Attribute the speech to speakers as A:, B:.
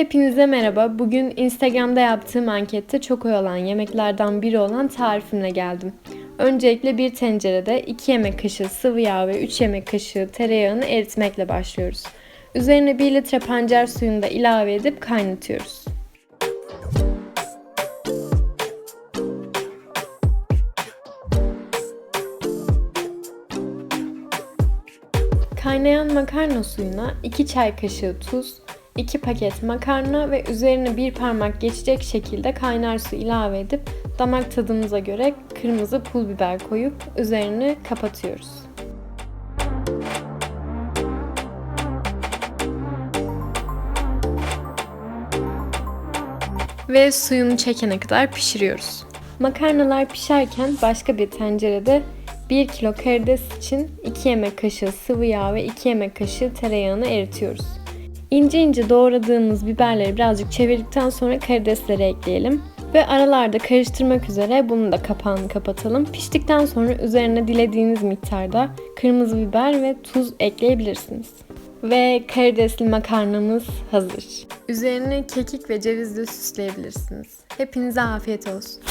A: Hepinize merhaba. Bugün Instagram'da yaptığım ankette çok oy alan yemeklerden biri olan tarifimle geldim. Öncelikle bir tencerede 2 yemek kaşığı sıvı yağ ve 3 yemek kaşığı tereyağını eritmekle başlıyoruz. Üzerine 1 litre pancar suyunu da ilave edip kaynatıyoruz. Kaynayan makarna suyuna 2 çay kaşığı tuz, 2 paket makarna ve üzerine bir parmak geçecek şekilde kaynar su ilave edip damak tadımıza göre kırmızı pul biber koyup üzerini kapatıyoruz. Ve suyunu çekene kadar pişiriyoruz. Makarnalar pişerken başka bir tencerede 1 kilo karides için 2 yemek kaşığı sıvı yağ ve 2 yemek kaşığı tereyağını eritiyoruz. İnce ince doğradığımız biberleri birazcık çevirdikten sonra karidesleri ekleyelim. Ve aralarda karıştırmak üzere bunun da kapağını kapatalım. Piştikten sonra üzerine dilediğiniz miktarda kırmızı biber ve tuz ekleyebilirsiniz. Ve karidesli makarnamız hazır. Üzerini kekik ve cevizle süsleyebilirsiniz. Hepinize afiyet olsun.